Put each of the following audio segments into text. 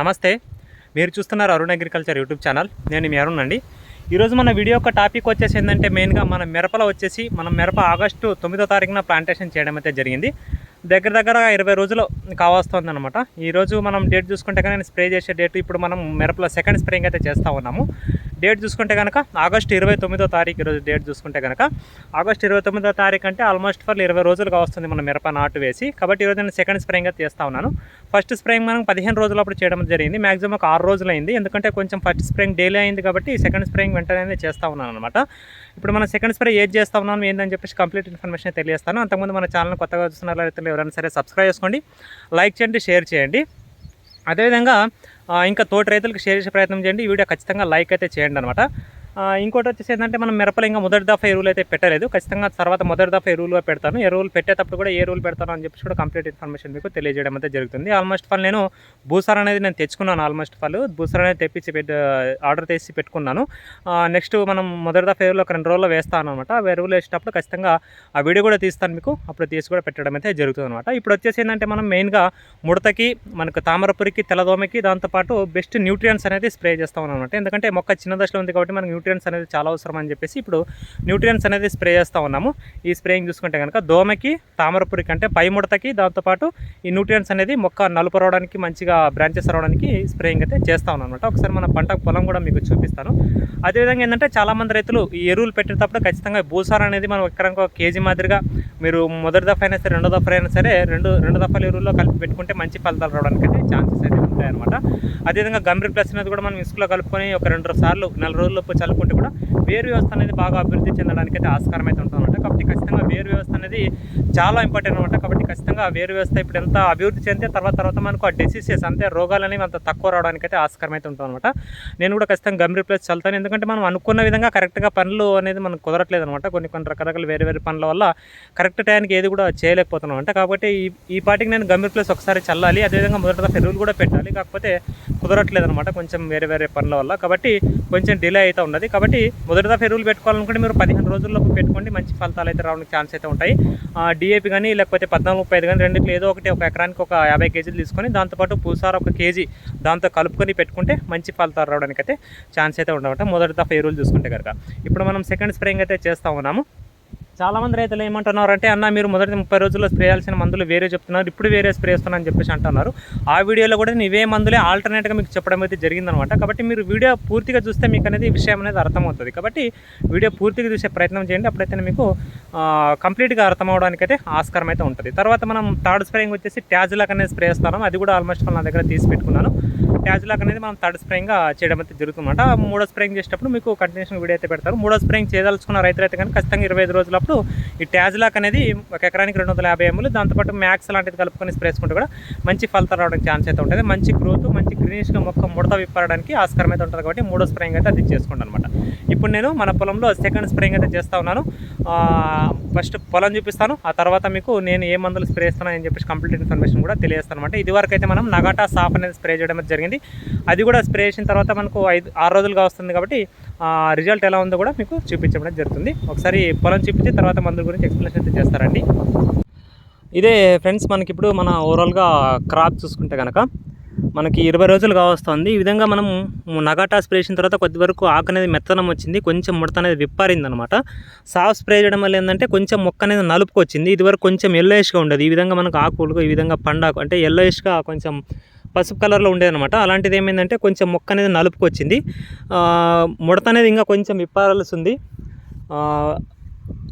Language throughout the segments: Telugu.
నమస్తే. మీరు చూస్తున్నారు అరుణ్ అగ్రికల్చర్ యూట్యూబ్ ఛానల్. నేను మీ అరుణ్ అండి. ఈరోజు మన వీడియో యొక్క టాపిక్ వచ్చేసి ఏంటంటే మెయిన్గా మన మిరపలో వచ్చేసి మనం మిరప ఆగస్టు తొమ్మిదో తారీఖున ప్లాంటేషన్ చేయడం అయితే జరిగింది. దగ్గర దగ్గర ఇరవై రోజులు కావస్తుంది అనమాట ఈరోజు మనం డేట్ చూసుకుంటే కానీ నేను స్ప్రే చేసే డేట్ ఇప్పుడు మనం మిరపలో సెకండ్ స్ప్రేయింగ్ అయితే చేస్తూ ఉన్నాము. డేట్ చూసుకుంటే కనుక ఆగస్ట్ ఇరవై తొమ్మిదో తారీఖు ఈరోజు డేట్ చూసుకుంటే కనుక ఆగస్ట్ ఇరవై తొమ్మిదో తారీఖు అంటే ఆల్మోస్ట్ ఫర్ ఇరవై రోజులుగా వస్తుంది మన మిరప నాటు వేసి. కాబట్టి ఈరోజు నేను సెకండ్ స్ప్రేయింగ్గా చేస్తా ఉన్నాను. ఫస్ట్ స్ప్రేయింగ్ మనం పదిహేను రోజులప్పుడు చేయడం జరిగింది. మాక్సిమం ఒక ఆరు రోజులు అయింది. ఎందుకంటే కొంచెం ఫస్ట్ స్ప్రేయింగ్ డైలీ అయింది కాబట్టి సెకండ్ స్ప్రేయింగ్ వెంటనే చేస్తా ఉన్నాను అనమాట ఇప్పుడు మనం సెకండ్ స్ప్రే ఏది చేస్తా ఉన్నాను ఏందని చెప్పేసి కంప్లీట్ ఇన్ఫర్మేషన్ తెలియజేస్తాను. అంతకుముందు మన ఛానల్ కొత్తగా చూస్తున్న రైతులు ఎవరైనా సరే సబ్స్క్రైబ్ చేసుకోండి. లైక్ చేయండి షేర్ చేయండి. అదేవిధంగా ఇంకా తోటి రైతులకు షేర్ చేసే ప్రయత్నం చేయండి. ఈ వీడియో ఖచ్చితంగా లైక్ అయితే చేయండి అనమాట ఇంకోటి వచ్చేసి ఏంటంటే మనం మిరపలు ఇంకా మొదటి దఫా ఎరువులు అయితే పెట్టలేదు. ఖచ్చితంగా తర్వాత మొదటి దఫా ఎరువులు పెడతాను. ఎరువులు పెట్టేటప్పుడు కూడా ఏ ఎరువులు పెడతాను అని చెప్పి కూడా కంప్లీట్ ఇన్ఫర్మేషన్ మీకు తెలియజేయడం అయితే జరుగుతుంది. ఆల్మోస్ట్ ఫల్ నేను భూసార్ అనేది నేను తెచ్చుకున్నాను. ఆల్మోస్ట్ ఫల్ భూసార్ అనేది తెప్పించి పెట్టి ఆర్డర్ చేసి పెట్టుకున్నాను. నెక్స్ట్ మనం మొదటి దఫా ఎరువులు ఒక రెండు రోజుల్లో వేస్తాను అనమాట ఆ ఎరువులు వేసేటప్పుడు ఖచ్చితంగా ఆ వీడియో కూడా తీస్తాను మీకు. అప్పుడు తీసి కూడా పెట్టడం అయితే జరుగుతుంది అనమాట ఇప్పుడు వచ్చేసి ఏంటంటే మనం మెయిన్గా ముడతకి మనకు తామరపురికి తెల్లదోమకి దాంతోపాటు బెస్ట్ న్యూట్రియన్స్ అనేది స్ప్రే చేస్తాం అనమాట ఎందుకంటే మొక్క చిన్న దశలో ఉంది కాబట్టి మనకి న్యూట్రియన్స్ అనేది చాలా అవసరం అని చెప్పేసి ఇప్పుడు న్యూట్రియన్స్ అనేది స్ప్రే చేస్తూ ఉన్నాము. ఈ స్ప్రేయింగ్ చూసుకుంటే కనుక దోమకి తామరపురికి అంటే పై ముడతకి దాంతోపాటు ఈ న్యూట్రియన్స్ అనేది మొక్క నలుపు రావడానికి మంచిగా బ్రాంచెస్ రావడానికి స్ప్రేయింగ్ అయితే చేస్తూ ఉన్నాను అనమాట ఒకసారి మన పంట పొలం కూడా మీకు చూపిస్తాను. అదేవిధంగా ఏంటంటే చాలామంది రైతులు ఈ ఎరువులు పెట్టేటప్పుడు ఖచ్చితంగా భూసారం అనేది మనం ఎక్కడ ఒక కేజీ మాదిరిగా మీరు మొదటి దఫా అయినా సరే రెండో దఫా అయినా సరే రెండు రెండు దఫాల ఎరువుల్లో కలిపి పెట్టుకుంటే మంచి ఫలితాలు రావడానికి అయితే ఛాన్సెస్ అయితే ఉంటాయన్నమాట. అదేవిధంగా గంభీర్ ప్లస్ అనేది కూడా మనం ఇసుకలో కలుపుకొని ఒక రెండు సార్లు నెల రోజుల్లోపు చల్లుకుంటే కూడా వేరు వ్యవస్థ అనేది బాగా అభివృద్ధి చెందడానికి అయితే ఆస్కారం అయితే ఉంటుంది అనమాట కాబట్టి ఖచ్చితంగా వేరు వ్యవస్థ అనేది చాలా ఇంపార్టెంట్ అనమాట కాబట్టి ఖచ్చితంగా వేరు వ్యవస్థ ఇప్పుడు ఎంత అభివృద్ధి చెందితే తర్వాత తర్వాత మనకు ఆ డిసీజెస్ అంతే రోగాలు అనేవి అంత తక్కువ రావడానికి అయితే ఆస్కారం అయితే ఉంటుంది అనమాట నేను కూడా ఖచ్చితంగా గంభీర్ ప్లేస్ చల్లుతాను. ఎందుకంటే మనం అనుకున్న విధంగా కరెక్ట్గా పనులు అనేది మనకు కుదరట్లేదు అనమాట కొన్ని కొన్ని రకరకాల వేరే వేరే పనుల వల్ల కరెక్ట్ టైంకి ఏది కూడా చేయలేకపోతున్నాం అంటే కాబట్టి ఈ ఈ పాటికి నేను గంభీర్ ప్లేస్ ఒకసారి చల్లాలి. అదేవిధంగా మొదటగా ఎరువులు కూడా పెట్టాలి. కాకపోతే కుదరట్లేదు అనమాట కొంచెం వేరే వేరే పనుల వల్ల. కాబట్టి కొంచెం డిలే అయితే ఉన్నది. కాబట్టి మొదటి దఫా ఎరువులు పెట్టుకోవాలనుకుంటే మీరు పదిహేను రోజుల్లోపు పెట్టుకోండి. మంచి ఫలితాలు అయితే రావడానికి ఛాన్స్ అయితే ఉంటాయి. డిఏపి కానీ లేకపోతే పద్నాలుగు ముప్పై ఐదు కానీ రెండిట్లో ఏదో ఒకటి ఒక ఎకరానికి ఒక యాభై కేజీలు తీసుకొని దాంతోపాటు పూసార ఒక కేజీ దాంతో కలుపుకొని పెట్టుకుంటే మంచి ఫలితాలు రావడానికి అయితే ఛాన్స్ అయితే ఉండవట. మొదటి దఫా ఎరువులు చూసుకుంటే కనుక ఇప్పుడు మనం సెకండ్ స్ప్రేయింగ్ అయితే చేస్తూ ఉన్నాము. చాలామంది రైతులు ఏమంటున్నారు అంటే అన్న మీరు మొదటి ముప్పై రోజుల్లో స్ప్రే చేయాల్సిన మందులు వేరే చెప్తున్నారు ఇప్పుడు వేరే స్ప్రే చేస్తున్నా అని చెప్పేసి అంటున్నారు. ఆ వీడియోలో కూడా నేను ఇవే మందులే ఆల్టర్నేట్గా మీకు చెప్పడం అయితే జరిగిందనమాట. కాబట్టి మీరు వీడియో పూర్తిగా చూస్తే మీకు అనేది విషయం అనేది అర్థమవుతుంది. కాబట్టి వీడియో పూర్తిగా చూసే ప్రయత్నం చేయండి. అప్పుడైతే మీకు కంప్లీట్గా అర్థం అవడానికి అయితే ఆస్కారం అయితే ఉంటుంది. తర్వాత మనం థర్డ్ స్ప్రేయింగ్ వచ్చేసి ట్యాజ్లాక్ అనేది స్ప్రే చేస్తాను అది కూడా ఆల్మోస్ట్ నా దగ్గర తీసి పెట్టుకున్నాను. ట్యాజ్లాక్ అనేది మనం థర్డ్ స్ప్రేయింగ్గా చేయడం అయితే జరుగుతుందన్నమాట. మూడో స్ప్రేయింగ్ చేసేటప్పుడు మీకు కంటిన్యూషన్ వీడియో అయితే పెడతారు. మూడో స్ప్రేయింగ్ చేయదలుచుకున్న రైతులు అయితే కానీ ఖచ్చితంగా ఇరవై ఐదు రోజులప్పుడు ఈ ట్యాజ్లాక్ అనేది ఒక ఎకరానికి రెండు వందల యాభై ఎంఎల్ దాంతోపాటు మ్యాక్స్ లాంటిది కలుపుకొని స్ప్రే చేసుకుంటే కూడా మంచి ఫలితాలు రావడానికి ఛాన్స్ అయితే ఉంటుంది. మంచి గ్రోత్ మంచి గ్రీనిష్గా మొక్క ముడత విప్పడానికి ఆస్కారం అయితే ఉంటుంది కాబట్టి మూడో స్ప్రేయింగ్ అయితే అది చేసుకుంటాను అనమాట ఇప్పుడు నేను మన పొలంలో సెకండ్ స్ప్రేయింగ్ అయితే చేస్తూ ఉన్నాను. ఫస్ట్ పొలం చూపిస్తాను. ఆ తర్వాత మీకు నేను ఏ మందులు స్ప్రే చేస్తాను అని చెప్పేసి కంప్లీట్ ఇన్ఫర్మేషన్ కూడా తెలియజేస్తాను అనమాట ఇదివరకు అయితే మనం నగాటా సాఫ్ అనేది స్ప్రే చేయడం జరిగింది. అది కూడా స్ప్రే చేసిన తర్వాత మనకు ఐదు ఆరు రోజులుగా వస్తుంది కాబట్టి రిజల్ట్ ఎలా ఉందో కూడా మీకు చూపించడం జరుగుతుంది. ఒకసారి పొలం చూపించి తర్వాత మందుల గురించి ఎక్స్ప్లెనేషన్ అయితే చేస్తారండి. ఇదే ఫ్రెండ్స్ మనకి ఇప్పుడు మన ఓవరాల్గా క్రాప్ చూసుకుంటే కనుక మనకి ఇరవై రోజులు కావస్తుంది. ఈ విధంగా మనం నగాటా స్ప్రే చేసిన తర్వాత కొద్ది వరకు ఆకు అనేది మెత్తనం వచ్చింది. కొంచెం ముడత అనేది విప్పారింది అనమాట సాఫ్ స్ప్రే చేయడం వల్ల ఏంటంటే కొంచెం మొక్క అనేది నలుపుకు వచ్చింది ఇది వరకు కొంచెం ఎల్లోయిష్గా ఉండదు. ఈ విధంగా మనకు ఆకులు ఈ విధంగా పండాకు అంటే ఎల్లోయిష్గా కొంచెం పసుపు కలర్లో ఉండేదన్నమాట అలాంటిది ఏమైందంటే కొంచెం మొక్క అనేది నలుపుకు వచ్చింది ముడత అనేది ఇంకా కొంచెం విప్పారాల్సి ఉంది.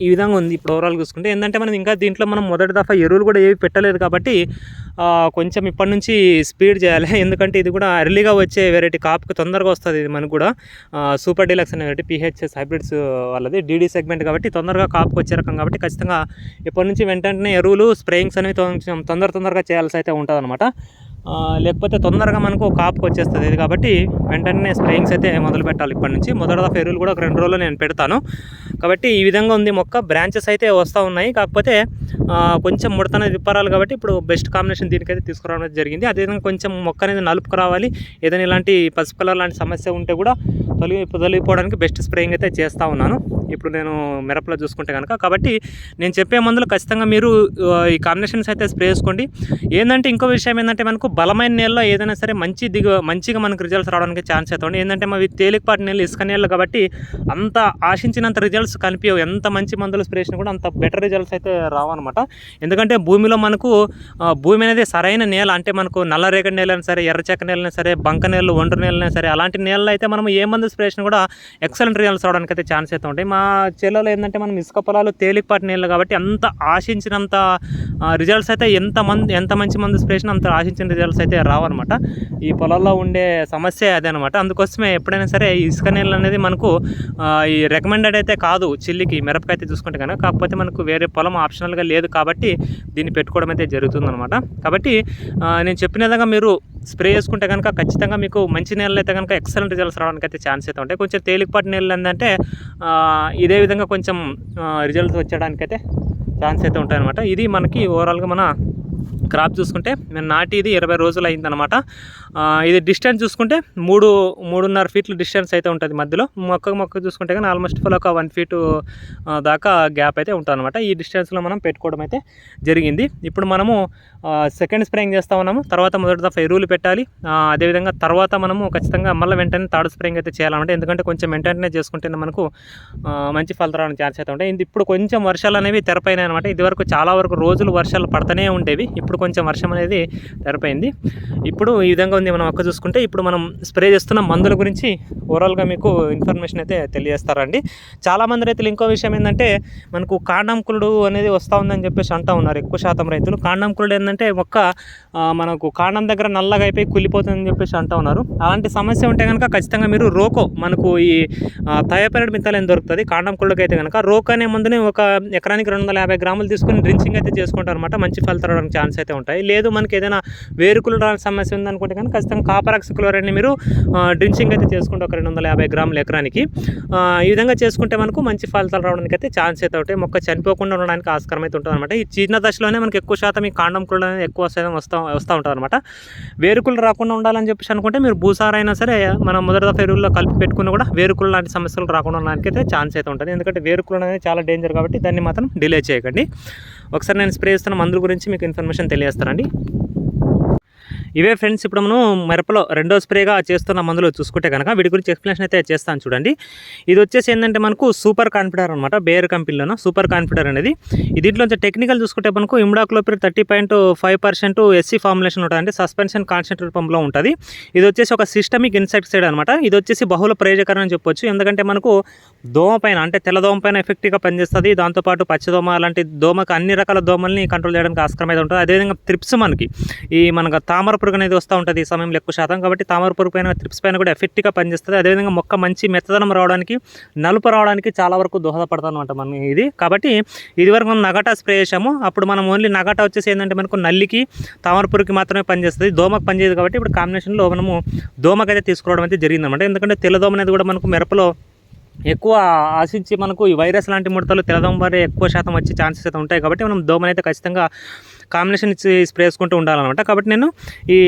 ఈ విధంగా ఉంది ఇప్పుడు ఓవరాల్ చూసుకుంటే. ఏంటంటే మనం ఇంకా దీంట్లో మనం మొదటి దఫా ఎరువులు కూడా ఏవి పెట్టలేదు కాబట్టి కొంచెం ఇప్పటి నుంచి స్పీడ్ చేయాలి. ఎందుకంటే ఇది కూడా ఎర్లీగా వచ్చే వెరైటీ కాపుకి తొందరగా వస్తుంది ఇది మనకు కూడా. సూపర్ డీలక్స్ అనే వెరైటీ పిహెచ్ఎస్ హైబ్రిడ్స్ వాళ్ళది డీడీ సెగ్మెంట్ కాబట్టి తొందరగా కాపుకి వచ్చే రకం కాబట్టి ఖచ్చితంగా ఇప్పటి నుంచి వెంటనే ఎరువులు స్ప్రేయింగ్స్ అనేవి కొంచెం తొందర తొందరగా చేయాల్సి అయితే ఉంటుంది లేకపోతే తొందరగా మనకు కాపుకి వచ్చేస్తుంది. ఇది కాబట్టి వెంటనే స్ప్రేయింగ్స్ అయితే మొదలు పెట్టాలి ఇప్పటి నుంచి. మొదటి దఫా ఎరువులు కూడా ఒక రెండు రోజులు నేను పెడతాను. కాబట్టి ఈ విధంగా ఉంది మొక్క. బ్రాంచెస్ అయితే వస్తూ ఉన్నాయి. కాకపోతే కొంచెం ముడతనే విప్పరాలి కాబట్టి ఇప్పుడు బెస్ట్ కాంబినేషన్ దీనికైతే తీసుకురావడం జరిగింది. అదేవిధంగా కొంచెం మొక్క అనేది నలుపుకు రావాలి. ఏదైనా ఇలాంటి పసుపు కలర్ లాంటి సమస్య ఉంటే కూడా తొలగి తొలగిపోవడానికి బెస్ట్ స్ప్రేయింగ్ అయితే చేస్తూ ఉన్నాను. ఇప్పుడు నేను మిరపలో చూసుకుంటే కనుక కాబట్టి నేను చెప్పే మందులు ఖచ్చితంగా మీరు ఈ కాంబినేషన్స్ అయితే స్ప్రే చేసుకోండి. ఏంటంటే ఇంకో విషయం ఏంటంటే మనకు బలమైన నీళ్ళలో ఏదైనా సరే మంచి దిగు మంచిగా మనకు రిజల్ట్స్ రావడానికి ఛాన్స్ అవుతుంది ఏంటంటే మావి తేలికపాటి నీళ్ళు ఇసుక నీళ్ళు కాబట్టి అంత ఆశించినంత రిజల్ట్స్ కనిపించవు. ఎంత మంచి మందులు స్ప్రే చేసినా కూడా అంత బెటర్ రిజల్ట్స్ అయితే రావన్నమాట. ఎందుకంటే భూమిలో మనకు భూమి అనేది సరైన నేల. అంటే మనకు నల్లరేగడి నేలైనా సరే ఎర్రచెక్క నేలైనా సరే బంక నేలలు ఒండ్రు నేలైనా సరే అలాంటి నేలలో అయితే మనం ఏ మందు స్ప్రే చేసినా కూడా ఎక్సలెంట్ రిజల్ట్స్ రావడానికి అయితే ఛాన్స్ అయితే ఉంటాయి మా చెల్లెలో ఏంటంటే మనం ఇసుక పొలాలు తేలికపాటి నీళ్ళు కాబట్టి అంత ఆశించినంత రిజల్ట్స్ అయితే ఎంత మంది ఎంత మంచి మందు స్ప్రే చేసినా అంత ఆశించిన రిజల్ట్స్ అయితే రావన్నమాట. ఈ పొలాల్లో ఉండే సమస్య అదే అనమాట అందుకోసమే ఎప్పుడైనా సరే ఇసుక నీళ్ళు అనేది మనకు ఈ రికమెండెడ్ అయితే కాదు చిల్లికి మిరపకాయ అయితే చూసుకుంటే కనుక. కాకపోతే మనకు వేరే పొలం ఆప్షనల్గా లేదు కాబట్టి దీన్ని పెట్టుకోవడం అయితే జరుగుతుందనమాట కాబట్టి నేను చెప్పిన విధంగా మీరు స్ప్రే చేసుకుంటే కనుక ఖచ్చితంగా మీకు మంచి నీళ్ళు అయితే కనుక ఎక్సలెంట్ రిజల్ట్స్ రావడానికి అయితే ఛాన్స్ అయితే ఉంటాయి. కొంచెం తేలికపాటి నీళ్ళు ఏంటంటే ఇదే విధంగా కొంచెం రిజల్ట్స్ వచ్చేయడానికి అయితే ఛాన్స్ అయితే ఉంటాయన్నమాట. ఇది మనకి ఓవరాల్గా మన క్రాప్ చూసుకుంటే మేము నాటి ఇది ఇరవై రోజులు అయిందనమాట ఇది డిస్టెన్స్ చూసుకుంటే మూడు మూడున్నర ఫీట్లు డిస్టెన్స్ అయితే ఉంటుంది మధ్యలో. మొక్క మొక్క చూసుకుంటే కానీ ఆల్మోస్ట్ ఫుల్ ఒక వన్ ఫీటు దాకా గ్యాప్ అయితే ఉంటుందన్నమాట. ఈ డిస్టెన్స్లో మనం పెట్టుకోవడం అయితే జరిగింది. ఇప్పుడు మనము సెకండ్ స్ప్రేయింగ్ చేస్తూ ఉన్నాము. తర్వాత మొదటి దఫా ఎరువులు పెట్టాలి. అదేవిధంగా తర్వాత మనము ఖచ్చితంగా మళ్ళీ వెంటనే థర్డ్ స్ప్రేయింగ్ అయితే చేయాలన్నమాట. ఎందుకంటే కొంచెం వెంటనే చేసుకుంటే మనకు మంచి ఫలితాలు రావడం ఛాన్స్ అయితే ఉంటాయి. ఇది ఇప్పుడు కొంచెం వర్షాలు అనేవి తెరపైన అనమాట ఇది వరకు చాలా వరకు రోజులు వర్షాలు పడుతూనే ఉండేవి. ఇప్పుడు కొంచెం వర్షం అనేది తెరపైంది ఇప్పుడు ఈ విధంగా ఉంది మనం ఒక్క చూసుకుంటే ఇప్పుడు మనం స్ప్రే చేస్తున్న మందుల గురించి ఓవరాల్గా మీకు ఇన్ఫర్మేషన్ అయితే తెలియజేస్తారండి. చాలామంది రైతులు ఇంకో విషయం ఏంటంటే మనకు కాండంకులుడు అనేది వస్తూ ఉందని చెప్పేసి అంటూ ఉన్నారు ఎక్కువ శాతం రైతులు. కాండంకులుడు ఏంటంటే ఒక్క మనకు కాండం దగ్గర నల్లగా అయిపోయి కుళ్ళిపోతుందని చెప్పేసి అంటూ ఉన్నారు. అలాంటి సమస్య ఉంటే కనుక ఖచ్చితంగా మీరు రోకో మనకు ఈ థయోపెరడ్ మిత్తాలేం దొరుకుతుంది? కాండం కుళ్ళకి అయితే కనుక రోకో అనే మందుని ఒక ఎకరానికి రెండు వందల యాభై గ్రాములు తీసుకుని డ్రించింగ్ అయితే చేసుకుంటారు అనమాట మంచి ఫలితాలు ఛాన్స్ అయితే ఉంటాయి. లేదు మనకి ఏదైనా వేరుకులు రాని సమస్య ఉందనుకుంటే కానీ ఖచ్చితంగా కాపరాక్స్ క్లోరైడ్ని మీరు డ్రించింగ్ అయితే చేసుకుంటే ఒక రెండు వందల యాభై గ్రాములు ఎకరానికి. ఈ విధంగా చేసుకుంటే మనకు మంచి ఫలితాలు రావడానికి అయితే ఛాన్స్ అయితే ఉంటాయి. మొక్క చనిపోకుండా ఉండడానికి ఆస్కారం అయితే ఉంటుంది అనమాట ఈ చిన్న దశలోనే మనకి ఎక్కువ శాతం ఈ కాండం కుళ్ళు అనేది ఎక్కువ శాతం వస్తూ వస్తూ ఉంటుంది అనమాట వేరుకులు రాకుండా ఉండాలని చెప్పేసి అనుకుంటే మీరు భూసారైనా సరే మనం మొదటి దఫా ఎరువుల్లో కలిపి పెట్టుకున్న కూడా వేరుకులు లాంటి సమస్యలు రాకుండా ఉండడానికి అయితే ఛాన్స్ అయితే ఉంటుంది. ఎందుకంటే వేరుకులు అనేది చాలా డేంజర్ కాబట్టి దాన్ని మాత్రం డిలే చేయకండి. ఒకసారి నేను స్ప్రే చేస్తున్న మందుల గురించి మీకు ఇన్ఫర్మేషన్ తెలియజేస్తారండి. ఇవే ఫ్రెండ్స్ ఇప్పుడు మనం మిరపలో రెండో స్ప్రేగా చేస్తున్న మందులు చూసుకుంటే కనుక వీటి గురించి ఎక్స్ప్లెనేషన్ అయితే చేస్తాను చూడండి. ఇది వచ్చేసి ఏంటంటే మనకు సూపర్ కాన్ఫిడర్ అనమాట బేర్ కంపెనీలోన? సూపర్ కాన్ఫిడర్ అనేది. దీంట్లో దీంట్లో టెక్నికల్ చూసుకుంటే మనకు imidacloprid thirty point five percent SC formulation ఉంటుంది అంటే సస్పెన్షన్ కాన్సెంట్ రూపంలో ఉంటుంది. ఇది వచ్చేసి ఒక సిస్టమిక్ ఇన్సెక్టిసైడ్ అనమాట ఇది వచ్చేసి బహుళ ప్రయోజకరం అని చెప్పొచ్చు. ఎందుకంటే మనకు దోమ పైన అంటే తెల్ల దోమ పైన ఎఫెక్టివ్గా పనిచేస్తుంది. దాంతోపాటు పచ్చదోమ అలాంటి దోమకు అన్ని రకాల దోమల్ని కంట్రోల్ చేయడానికి ఆస్కారం అయితే ఉంటుంది. అదేవిధంగా త్రిప్స్ మనకి ఈ మనకు తామర పురుగు అనేది వస్తూ ఉంటుంది ఈ సమయంలో ఎక్కువ శాతం. కాబట్టి తామర పురుగు పైన త్రిప్స్ పైన కూడా ఎఫెక్ట్గా పనిచేస్తుంది. అదేవిధంగా మొక్క మంచి మెత్తదనం రావడానికి నలుపు రావడానికి చాలా వరకు దోహదపడుతుంది అనమాట మనం ఇది. కాబట్టి ఇది వరకు మనం నగటా స్ప్రే చేసాము అప్పుడు మనం ఓన్లీ నగటా వచ్చేసి ఏంటంటే మనకు నల్లికి తామర పురుగుకి మాత్రమే పనిచేస్తుంది. దోమకు పనిచేయదు కాబట్టి ఇప్పుడు కాంబినేషన్లో మనము దోమకైతే తీసుకోవడం అయితే జరిగిందన్నమాట. ఎందుకంటే తెల్లదోమ అనేది కూడా మనకు మిరపలో ఎక్కువ ఆశించి మనకు ఈ వైరస్ లాంటి ముడతలు తెల్లదోమ వారే ఎక్కువ శాతం వచ్చే ఛాన్సెస్ అయితే ఉంటాయి. కాబట్టి మనం దోమనైతే ఖచ్చితంగా కాంబినేషన్ ఇచ్చి స్ప్రే చేసుకుంటూ ఉండాలన్నమాట. కాబట్టి నేను ఈ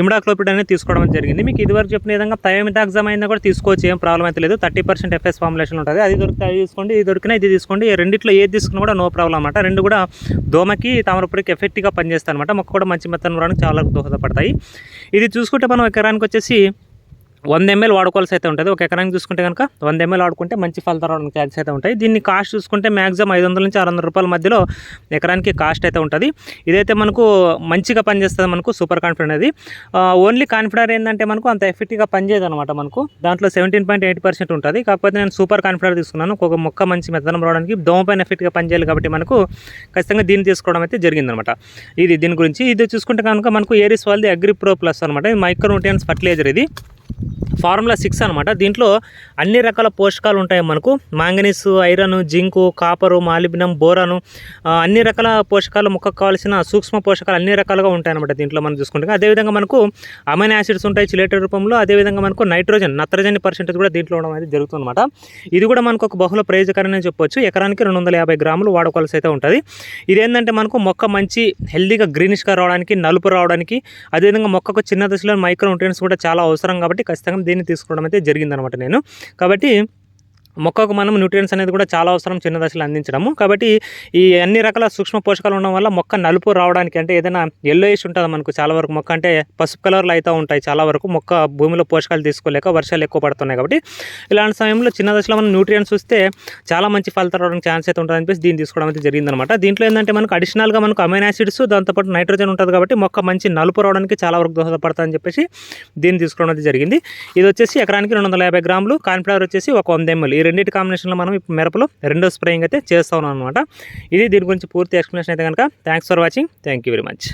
ఇమిడాక్లోపిడ్ అనేది తీసుకోవడం జరిగింది. మీకు ఇదివరకు చెప్పిన విధంగా థయోమితాగ్జామ్ అయినా కూడా తీసుకోవచ్చు ఏం ప్రాబ్లం అయితే లేదు. థర్టీ పర్సెంట్ ఎఫ్ఎస్ ఫార్ములేషన్ ఉంటుంది. అది దొరికితే అది తీసుకోండి ఇది దొరికినా ఇది తీసుకోండి. రెండిట్లో ఏది తీసుకున్నా కూడా నో ప్రాబ్లం అనమాట రెండు కూడా దోమకి తామరపుడికి ఎఫెక్ట్గా పనిచేస్తాయి అనమాట మొక్క కూడా మంచి మెత్తనం రావడానికి చాలా దోహదపడతాయి. ఇది చూసుకుంటే మనం ఎకరానికి వచ్చేసి వంద ఎంఎల్ వాడుకోవాల్సి అయితే ఉంటుంది. ఒక ఎకరానికి చూసుకుంటే కనుక వంద ఎంఎల్ వాడుకుంటే మంచి ఫలితాలు రావడానికి ఛాన్స్ అయితే ఉంటాయి. దీన్ని కాస్ట్ చూసుకుంటే మ్యాక్సిమం ఐదు వందల నుంచి ఆరు వందల రూపాయల మధ్యలో ఎకరానికి కాస్ట్ అయితే ఉంటుంది. ఇదైతే మనకు మంచిగా పనిచేస్తుంది మనకు సూపర్ కాన్ఫిడెంట్ అనేది. ఓన్లీ కాన్ఫిడర్ ఏంటంటే మనకు అంత ఎఫెక్టివ్గా పనిచేయదు అనమాట మనకు. దాంట్లో సెవెంటీన్ పాయింట్ ఎయిట్ పర్సెంట్ ఉంటుంది. కాకపోతే నేను సూపర్ కాన్ఫిడర్ తీసుకున్నాను. ఒక మొక్క మంచి మెత్తనం రావడానికి దోమ పైన ఎఫెక్ట్గా పనిచేయాలి కాబట్టి మనకు ఖచ్చితంగా దీన్ని తీసుకోవడం అయితే జరిగిందనమాట ఇది దీని గురించి. ఇది చూసుకుంటే కనుక మనకు ఏరిస్ వాళ్ళది అగ్రి ప్రో ప్లస్ అనమాట ఇది మైక్రో న్యూట్రియన్స్ ఫర్టిలైజర్ ఇది. ఫార్ములా సిక్స్ అనమాట దీంట్లో అన్ని రకాల పోషకాలు ఉంటాయి మనకు. Manganese iron zinc copper molybdenum boron అన్ని రకాల పోషకాలు మొక్కకు కావాల్సిన సూక్ష్మ పోషకాలు అన్ని రకాలుగా ఉంటాయి అనమాట దీంట్లో మనం చూసుకుంటే. అదేవిధంగా మనకు అమైన్ యాసిడ్స్ ఉంటాయి చిలేటెడ్ రూపంలో. అదేవిధంగా మనకు నైట్రోజన్ నత్రజని పర్సెంటేజ్ కూడా దీంట్లో ఉండడం అనేది జరుగుతుంది అనమాట ఇది కూడా మనకు ఒక బహుళ ప్రయోజకరని చెప్పొచ్చు. ఎకరానికి రెండు వందల యాభై గ్రాములు వాడుకోవాల్సి అయితే ఉంటుంది. ఇదేంటంటే మనకు మొక్క మంచి హెల్దీగా గ్రీనిష్గా రావడానికి నలుపు రావడానికి అదేవిధంగా మొక్కకు చిన్న దశలో మైక్రో న్యూట్రియన్స్ కూడా చాలా అవసరం కాబట్టి ఖచ్చితంగా దీన్ని తీసుకోవడం అయితే జరిగిందనమాట నేను. కాబట్టి మొక్కకు మనం న్యూట్రియన్స్ అనేది కూడా చాలా అవసరం చిన్న దశలో అందించడము. కాబట్టి ఈ అన్ని రకాల సూక్ష్మ పోషకాలు ఉండడం వల్ల మొక్క నలుపు రావడానికి అంటే ఏదైనా ఎల్లోయిష్ ఉంటుంది మనకు చాలా వరకు మొక్క అంటే పసుపు కలర్లో అయితే ఉంటాయి చాలా వరకు. మొక్క భూమిలో పోషకాలు తీసుకోలేక వర్షాలు ఎక్కువ పడుతున్నాయి కాబట్టి ఇలాంటి సమయంలో చిన్న దశలో మనం న్యూట్రియన్స్ చూస్తే చాలా మంచి ఫలితాలు రావడానికి ఛాన్స్ అయితే ఉంటుంది అనిపిస్తే దీన్ని తీసుకోవడం అయితే జరిగిందనమాట దీంట్లో ఏంటంటే మనకు అడిషనల్గా మనకు అమైన్ యాసిడ్స్ దాంతోపాటు నైట్రోజన్ ఉంటుంది కాబట్టి మొక్క మంచి నలుపు రావడానికి చాలా వరకు దోహదపడుతుందని చెప్పేసి దీన్ని తీసుకోవడం అయితే జరిగింది. ఇది వచ్చేసి ఎకరానికి రెండు వందల యాభై గ్రాములు. కాన్ఫ్లవర్ వచ్చేసి ఒక వంద ఎంఎల్ రెండింటి కాంబినేషన్లో మనం ఇప్పుడు మిరపలో రెండో స్ప్రేయింగ్ అయితే చేస్తా ఉన్నాం అనమాట ఇది దీని గురించి పూర్తి ఎక్స్ప్లెనేషన్ అయితే కనుక thanks for watching thank you very much